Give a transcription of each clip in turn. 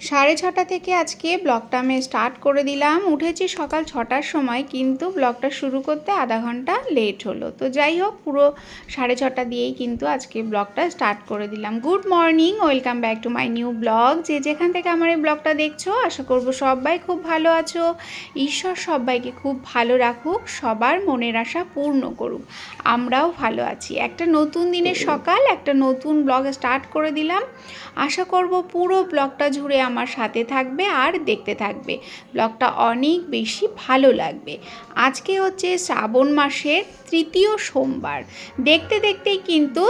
সাড়ে ছটা থেকে আজকে ব্লগটা আমি স্টার্ট করে দিলাম। উঠেছি সকাল ছটার সময়, কিন্তু ব্লগটা শুরু করতে আধা ঘণ্টা লেট হলো। তো যাই হোক, পুরো সাড়ে ছটা দিয়েই কিন্তু আজকে ব্লগটা স্টার্ট করে দিলাম। Good morning, welcome back to my new blog. যে যেখান থেকে আমার এই ব্লগটা দেখছ, আশা করব সবাই খুব ভালো আছো। ঈশ্বর সবাইকে খুব ভালো রাখুক, সবার মনের আশা পূর্ণ করুক। আমরাও ভালো আছি। একটা নতুন দিনের সকাল, একটা নতুন ব্লগ স্টার্ট করে দিলাম। আশা করব পুরো ব্লগটা জুড়ে আমার সাথে থাকবে আর দেখতে থাকবে। ব্লগটা অনেক বেশি ভালো লাগবে। আজকে হচ্ছে শ্রাবণ মাসের তৃতীয় সোমবার। দেখতে দেখতেই কিন্তু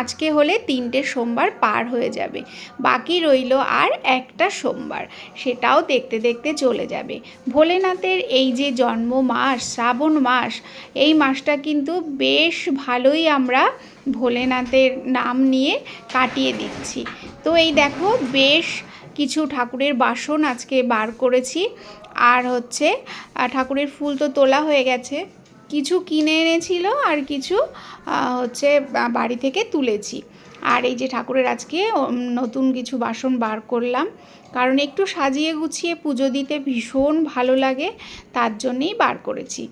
আজকে হলে তিনটে সোমবার পার হয়ে যাবে। বাকি রইল আর একটা সোমবার। সেটাও দেখতে দেখতে চলে যাবে। ভোলেনাথের এই যে জন্ম মাস, শ্রাবণ মাস, এই মাসটা কিন্তু বেশ ভালোই আমরা ভোলেনাথের নাম নিয়ে কাটিয়ে দিচ্ছি। তো এই দেখো, বেশ কিছু ঠাকুরের বাসন আজকে বার করেছি। আর হচ্ছে ঠাকুরের ফুল তো তোলা হয়ে গেছে। কিছু কিনে এনেছিল আর কিছু হচ্ছে বাড়ি থেকে তুলেছি। আর এই যে ঠাকুরের আজকে নতুন কিছু বাসন বার করলাম। কারণ একটু সাজিয়ে গুছিয়ে পুজো দিতে ভীষণ ভালো লাগে, তার জন্যেই বার করেছি।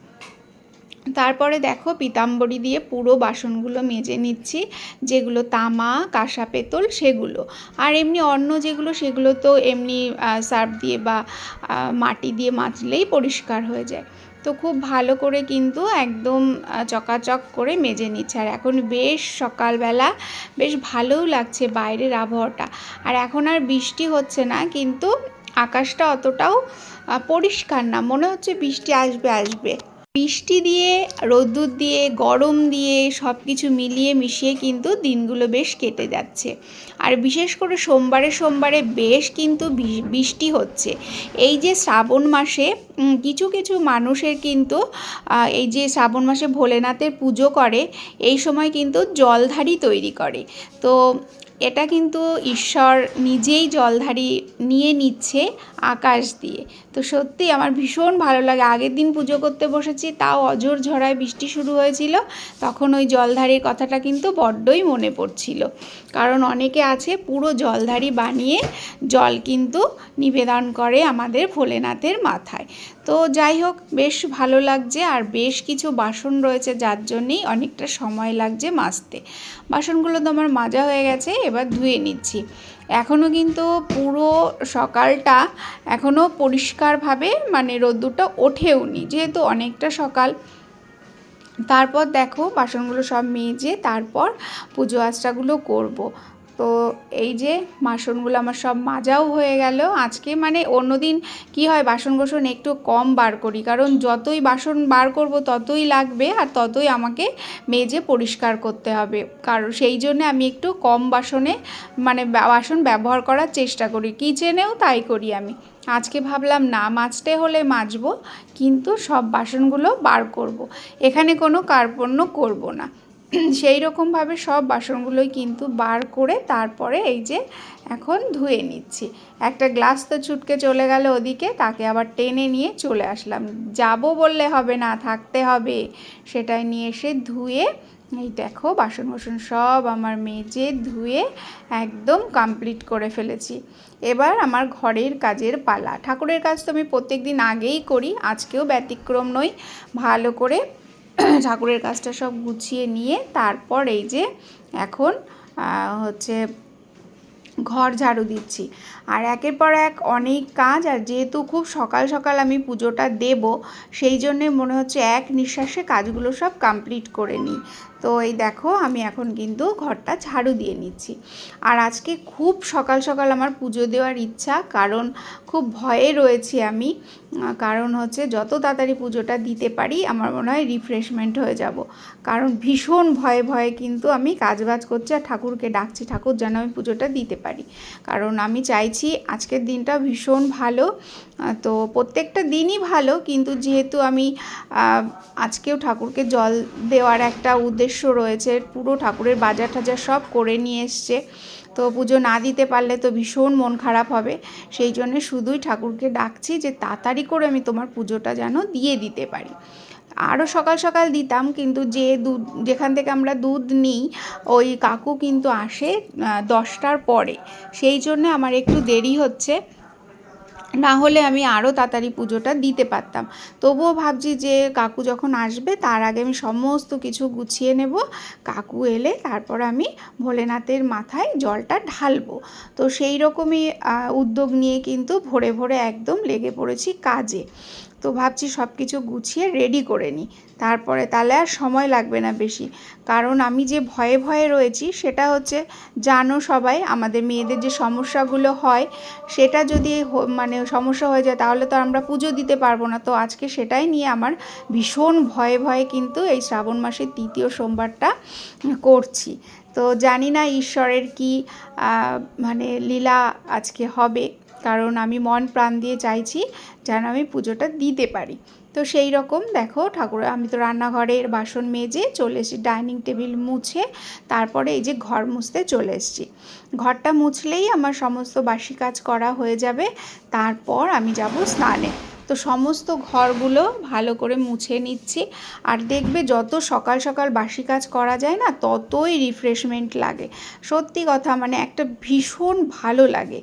তারপরে দেখো পিতাম্বরী দিয়ে পুরো বাসনগুলো মেজে নিচ্ছি, যেগুলো তামা, কাঁসা পেতল সেগুলো। আর এমনি অন্য যেগুলো, সেগুলো তো এমনি সার্ফ দিয়ে বা মাটি দিয়ে মাজলেই পরিষ্কার হয়ে যায়। তো খুব ভালো করে কিন্তু একদম চকাচক করে মেজে নিচ্ছে। আর এখন বেশ সকালবেলা বেশ ভালোও লাগছে বাইরের আবহাওয়াটা। আর এখন আর বৃষ্টি হচ্ছে না, কিন্তু আকাশটা অতটাও পরিষ্কার না। মনে হচ্ছে বৃষ্টি আসবে আসবে। বৃষ্টি দিয়ে, রোদ্দুর দিয়ে, গরম দিয়ে সব কিছু মিলিয়ে মিশিয়ে কিন্তু দিনগুলো বেশ কেটে যাচ্ছে। আর বিশেষ করে সোমবারে সোমবারে বেশ কিন্তু বৃষ্টি হচ্ছে। এই যে শ্রাবণ মাসে কিছু কিছু মানুষের কিন্তু এই যে শ্রাবণ মাসে ভোলেনাথের পুজো করে, এই সময় কিন্তু জলধারি তৈরি করে। তো এটা কিন্তু ঈশ্বর নিজেই জলধারি নিয়ে নিচ্ছে আকাশ দিয়ে। তো সত্যি আমার ভীষণ ভালো লাগে। আগের দিন পুজো করতে বসেছি, তাও অজর ঝড়ায় বৃষ্টি শুরু হয়েছিল। তখন ওই জলধারির কথাটা কিন্তু বড্ডই মনে পড়ছিল। কারণ অনেকে আছে পুরো জলধারি বানিয়ে জল কিন্তু নিবেদন করে আমাদের ভোলেনাথের মাথায়। তো যাই হোক, বেশ ভালো লাগছে আর বেশ কিছু বাসন রয়েছে যার জন্যেই অনেকটা সময় লাগছে মাজতে। বাসনগুলো তো আমার মাজা হয়ে গেছে, এবার ধুয়ে নিচ্ছি। এখনও কিন্তু পুরো সকালটা এখনও পরিষ্কারভাবে মানে রোদ্দুরটা ওঠেও নি যেহেতু অনেকটা সকাল তারপর দেখো বাসনগুলো সব মেজে তারপর পুজো আচরাগুলো করব। তো এই যে বাসনগুলো আমার সব মাজাও হয়ে গেল। আজকে মানে অন্যদিন কি হয় বাসন কোসন একটু কম বার করি। কারণ যতই বাসন বার করব, ততই লাগবে আর ততই আমাকে মেজে পরিষ্কার করতে হবে। কারণ সেই জন্য আমি একটু কম বাসনে মানে বাসন ব্যবহার করার চেষ্টা করি। কিচেনেও তাই করি আমি। আজকে ভাবলাম, না, মাজতে হলে মাজবো, কিন্তু সব বাসনগুলো বার করব। এখানে কোনো কার্পণ্য করব না। সেই রকমভাবে সব বাসনগুলোই কিন্তু বার করে তারপরে এই যে এখন ধুয়ে নিচ্ছি। একটা গ্লাস তো ছুটকে চলে গেল ওদিকে, তাকে আবার টেনে নিয়ে চলে আসলাম। যাব বললে হবে না, থাকতে হবে। সেটাই নিয়ে এসে ধুয়ে, এই দেখো বাসন বাসন সব আমার মেজে ধুয়ে একদম কমপ্লিট করে ফেলেছি। এবার আমার ঘরের কাজের পালা। ঠাকুরের কাজ তো আমি প্রত্যেক দিন আগেই করি, আজকেও ব্যতিক্রম নই। ভালো করে ঠাকুরের কাজটা সব গুছিয়ে নিয়ে তারপর এই যে এখন হচ্ছে ঘর ঝাড়ু দিচ্ছি। আর একের পর এক অনেক কাজ, আর যেহেতু খুব সকাল সকাল আমি পুজোটা দেব, সেই জন্যে মনে হচ্ছে এক নিঃশ্বাসে কাজগুলো সব কমপ্লিট করে নিই। তো এই দেখো, আমি এখন কিন্তু ঘরটা ঝাড়ু দিয়ে নিচ্ছি। আর আজকে খুব সকাল সকাল আমার পুজো দেওয়ার ইচ্ছা, কারণ খুব ভয়ে রয়েছি আমি। কারণ হচ্ছে যত তাড়াতাড়ি পুজোটা দিতে পারি, আমার মনে হয় রিফ্রেশমেন্ট হয়ে যাব। কারণ ভীষণ ভয়ে ভয়ে কিন্তু আমি কাজবাজ করছি আর ঠাকুরকে ডাকছি, ঠাকুর যেন আমি পুজোটা দিতে পারি। কারণ আমি চাইছি আজকের দিনটা ভীষণ ভালো। তো প্রত্যেকটা দিনই ভালো, কিন্তু যেহেতু আমি আজকেও ঠাকুরকে জল দেওয়ার একটা উদ্দেশ্য রয়েছে পুরো ঠাকুরের বাজার টাজার সব করে নিয়ে এসছে। তো পুজো না দিতে পারলে তো ভীষণ মন খারাপ হবে। সেই জন্য শুধুই ঠাকুরকে ডাকছি যে তাড়াতাড়ি করে আমি তোমার পুজোটা যেন দিয়ে দিতে পারি। আরও সকাল সকাল দিতাম কিন্তু যে দুধ, যেখান থেকে আমরা দুধ নিই, ওই কাকু কিন্তু আসে দশটার পরে। সেই জন্যে আমার একটু দেরি হচ্ছে। না হলে আমি আরও তাড়াতাড়ি পুজোটা দিতে পারতাম। তবুও ভাবছি যে কাকু যখন আসবে, তার আগে আমি সমস্ত কিছু গুছিয়ে নেব। কাকু এলে তারপর আমি ভোলেনাথের মাথায় জলটা ঢালবো। তো সেই রকমই উদ্যোগ নিয়ে কিন্তু ভোরে ভোরে একদম লেগে পড়েছি কাজে। তো ভাবছি সব কিছু গুছিয়ে রেডি করে নিই। তারপরে তাহলে আর সময় লাগবে না বেশি। কারণ আমি যে ভয়ে ভয়ে রয়েছি সেটা হচ্ছে, জানো সবাই, আমাদের মেয়েদের যে সমস্যাগুলো হয়, সেটা যদি মানে সমস্যা হয়ে যায় তাহলে তো আমরা পুজো দিতে পারব না। তো আজকে সেটাই নিয়ে আমার ভীষণ ভয়ে ভয়ে কিন্তু এই শ্রাবণ মাসের তৃতীয় সোমবারটা করছি। তো জানি না ঈশ্বরের কি মানে লীলা আজকে হবে। কারণ আমি মন প্রাণ দিয়ে চাইছি যেন আমি পুজোটা দিতে পারি। তো সেই রকম দেখো ঠাকুর, আমি তো রান্নাঘরের বাসন মেজে চলে এসেছি ডাইনিং টেবিল মুছে তারপরে এই যে ঘর মুছতে চলে এসেছি। ঘরটা মুছলেই আমার সমস্ত বাসি কাজ করা হয়ে যাবে। তারপর আমি যাব স্নানে। তো সমস্ত ঘরগুলো ভালো করে মুছে নিচ্ছি। আর দেখবে যত সকাল সকাল বাসি কাজ করা যায় না, ততই রিফ্রেশমেন্ট লাগে। সত্যি কথা মানে একটা ভীষণ ভালো লাগে।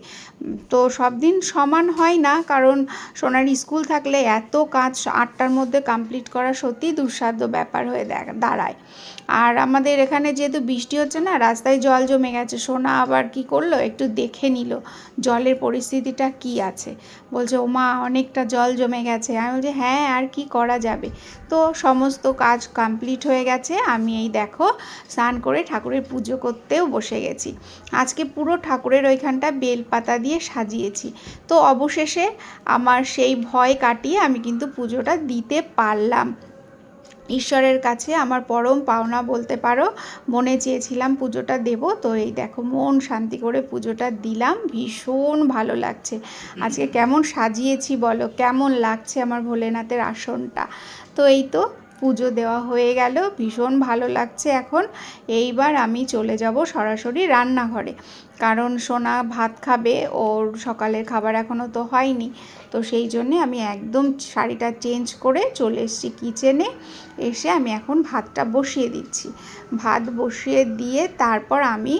তো সব দিন সমান হয় না, কারণ সোনার স্কুল থাকলে এত কাজ আটটার মধ্যে কমপ্লিট করা সত্যিই দুঃসাধ্য ব্যাপার হয়ে দাঁড়ায়। আর আমাদের এখানে যেহেতু বৃষ্টি হচ্ছে না, রাস্তায় জল জমে গেছে, সোনা আবার কি করল? একটু দেখে নিল, জলের পরিস্থিতিটা কি আছে। বলছে, ওমা, অনেকটা জল জমে গেছে। আমি বলছি হ্যাঁ আর কি করা যাবে? তো সমস্ত কাজ কমপ্লিট হয়ে গেছে। আমি এই দেখো, স্নান করে ঠাকুরের পুজো করতেও বসে গেছি। আজকে পুরো ঠাকুরের ওইখানটা বেলপাতা দিয়ে সাজিয়েছি। তো অবশেষে আমার সেই ভয় কাটিয়ে আমি কিন্তু পুজোটা দিতে পারলাম। ঈশ্বরের কাছে আমার পরম পাওনা বলতে পারো। মনে চেয়েছিলাম পুজোটা দেব, তো এই দেখো মন শান্তি করে পুজোটা দিলাম। ভীষণ ভালো লাগছে। আজকে কেমন সাজিয়েছি বলো? কেমন লাগছে আমার ভোলেনাথের আসনটা? তো এই তো পুজো দেওয়া হয়ে গেল। ভীষণ ভালো লাগছে এখন। এইবার আমি চলে যাব সরাসরি রান্নাঘরে। কারণ সোনা ভাত খাবে, ওর সকালের খাবার এখনও তো হয়নি। তো সেই জন্যে আমি একদম শাড়িটা চেঞ্জ করে চলে এসেছি কিচেনে। এসে আমি এখন ভাতটা বসিয়ে দিচ্ছি। ভাত বসিয়ে দিয়ে তারপর আমি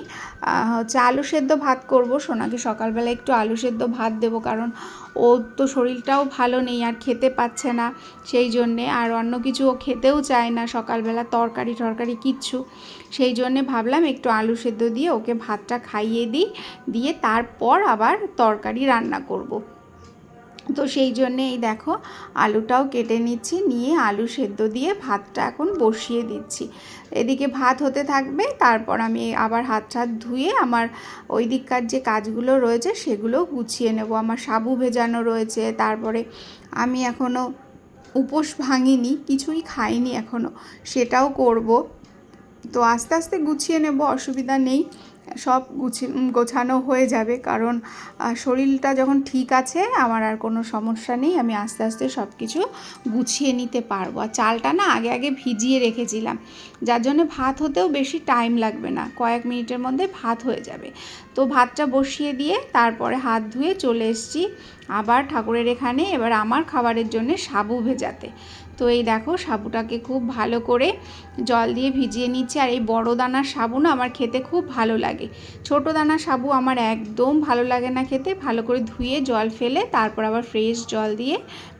হচ্ছে আলু সেদ্ধ ভাত করব। সোনাকে সকালবেলা একটু আলু সেদ্ধ ভাত দেবো। কারণ ওর তো শরীরটাও ভালো নেই, আর খেতে পাচ্ছে না সেই জন্যে আর অন্য কিছু ও খেতেও চায় না, সকালবেলা তরকারি টরকারি কিচ্ছু সেই জন্যে ভাবলাম একটু আলু সেদ্ধ দিয়ে ওকে ভাতটা খাইয়ে দিই, দিয়ে তারপর আবার তরকারি রান্না করব। তো সেই জন্যে এই দেখো আলুটাও কেটে নিচ্ছি, নিয়ে আলু সেদ্ধ দিয়ে ভাতটা এখন বসিয়ে দিচ্ছি। এদিকে ভাত হতে থাকবে, তারপর আমি আবার হাত টাত ধুয়ে আমার ওই দিককার যে কাজগুলো রয়েছে সেগুলো গুছিয়ে নেব। আমার সাবু ভেজানো রয়েছে, তারপরে আমি এখনও উপোস ভাঙিনি, কিছুই খাইনি এখনও সেটাও করব। তো আস্তে আস্তে গুছিয়ে নেব, অসুবিধা নেই। সব গুছিয়ে গোছানো হয়ে যাবে। কারণ শরীরটা যখন ঠিক আছে, আমার আর কোনো সমস্যা নেই, আমি আস্তে আস্তে সব কিছু গুছিয়ে নিতে পারব। আর চালটা না আগে আগে ভিজিয়ে রেখেছিলাম। যার জন্য ভাত হতেও বেশি টাইম লাগবে না। কয়েক মিনিটের মধ্যে ভাত হয়ে যাবে। তো ভাতটা বসিয়ে দিয়ে তারপরে হাত ধুয়ে চলে এসেছি। আবার ঠাকুরের এখানে এবার আমার খাবারের জন্য সাবু ভেজাতে। তো এই দেখো সাবুটাকে খুব ভালো করে জল দিয়ে ভিজিয়ে নিচ্ছি। আর এই বড় দানার সাবু না আমার খেতে খুব ভালো লাগে। ছোট দানার সাবু আমার একদম ভালো লাগে না খেতে। ভালো করে ধুয়ে জল ফেলে তারপর আবার ফ্রেশ জল দিয়ে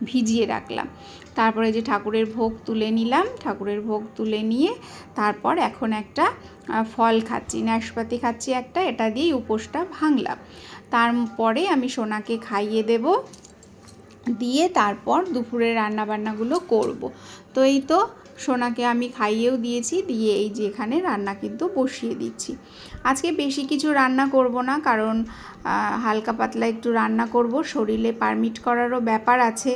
ভিজিয়ে রাখলাম। তারপরে যে ঠাকুরের ভোগ তুলে নিলাম, ঠাকুরের ভোগ তুলে নিয়ে তারপর এখন একটা ফল খাচ্ছি। নাশপাতি খাচ্ছি একটা, এটা দিয়েই উপোসটা ভাঙলাম। তারপরে আমি সোনাকে খাইয়ে দেবো। দিয়ে তারপর দুপুরে রান্নাবান্নাগুলো করব। তো এই তো সোনাকে আমি খাইয়েও দিয়েছি, দিয়ে এই যে এখানে রান্না কিন্তু বসিয়ে দিচ্ছি। আজকে বেশি কিছু রান্না করব না, কারণ হালকা পাতলা একটু রান্না করব, শরীরে পারমিট করারও ব্যাপার আছে।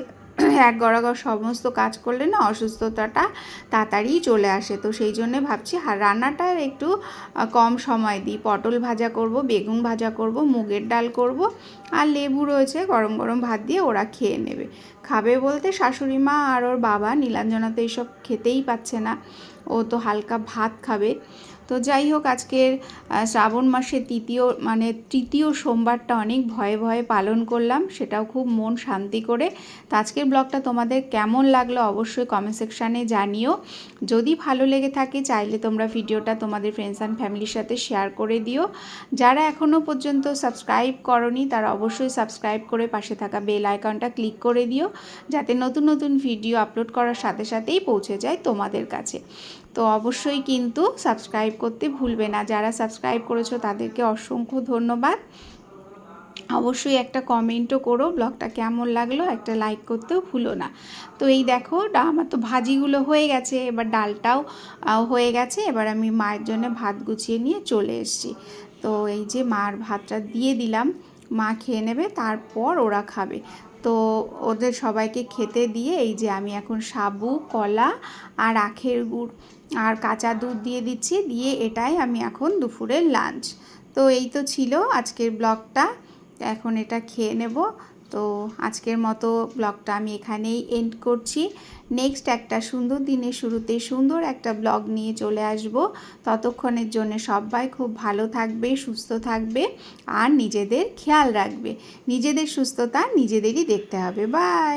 এক গড়াগড় সমস্ত কাজ করলে না অসুস্থতাটা তাড়াতাড়ি চলে আসে। তো সেই জন্যে ভাবছি রান্নাটা একটু কম সময় দিই। পটল ভাজা করব, বেগুন ভাজা করব, মুগের ডাল করব, আর লেবু রয়েছে, গরম গরম ভাত দিয়ে ওরা খেয়ে নেবে। খাবে বলতে শাশুড়ি মা আর ওর বাবা, নীলাঞ্জনা তো এইসব খেতেই পাচ্ছে না। ও তো হালকা ভাত খাবে। তো যাই হোক, আজকের শ্রাবণ মাসের তৃতীয় মানে তৃতীয় সোমবারটা অনেক ভয়ে ভয়ে পালন করলাম, সেটাও খুব মন শান্তি করে। তো আজকের ব্লগটা তোমাদের কেমন লাগল অবশ্যই কমেন্ট সেকশানে জানিও। যদি ভালো লেগে থাকে, চাইলে তোমরা ভিডিওটা তোমাদের ফ্রেন্ডস অ্যান্ড ফ্যামিলির সাথে শেয়ার করে দিও। যারা এখনও পর্যন্ত সাবস্ক্রাইব করনি, তারা অবশ্যই সাবস্ক্রাইব করে পাশে থাকা বেল আইকনটা ক্লিক করে দিও, যাতে নতুন নতুন ভিডিও আপলোড করার সাথে সাথেই পৌঁছে যায় তোমাদের কাছে। তো অবশ্যই কিন্তু সাবস্ক্রাইব করতে ভুলবে না। যারা সাবস্ক্রাইব করেছ তাদেরকে অসংখ্য ধন্যবাদ। অবশ্যই একটা কমেন্টও করো, ব্লগটা কেমন লাগল একটা লাইক করতেও ভুলো না। তো এই দেখো আমার তো ভাজিগুলো হয়ে গেছে, এবার ডালটাও হয়ে গেছে, এবার আমি মায়ের জন্য ভাত গুছিয়ে নিয়ে চলে এসেছি। তো এই যে মার ভাতটা দিয়ে দিলাম, মা খেয়ে নেবে, তারপর ওরা খাবে। তো ওদের সবাইকে খেতে দিয়ে এই যে আমি এখন সাবু, কলা আর আখের গুড় আর কাঁচা দুধ দিয়ে দিচ্ছি, দিয়ে এটাই আমি এখন দুপুরের লাঞ্চ। তো এই তো ছিল আজকের ব্লগটা। এখন এটা খেয়ে নেব। তো আজকের মতো ব্লগটা আমি এখানেই এন্ড করছি। নেক্সট একটা সুন্দর দিনের শুরুতে সুন্দর একটা ব্লগ নিয়ে চলে আসব। ততক্ষণের জন্য সবাই খুব ভালো থাকবে, সুস্থ থাকবে আর নিজেদের খেয়াল রাখবে। নিজেদের সুস্থতা নিজেদেরই দেখতে হবে। বাই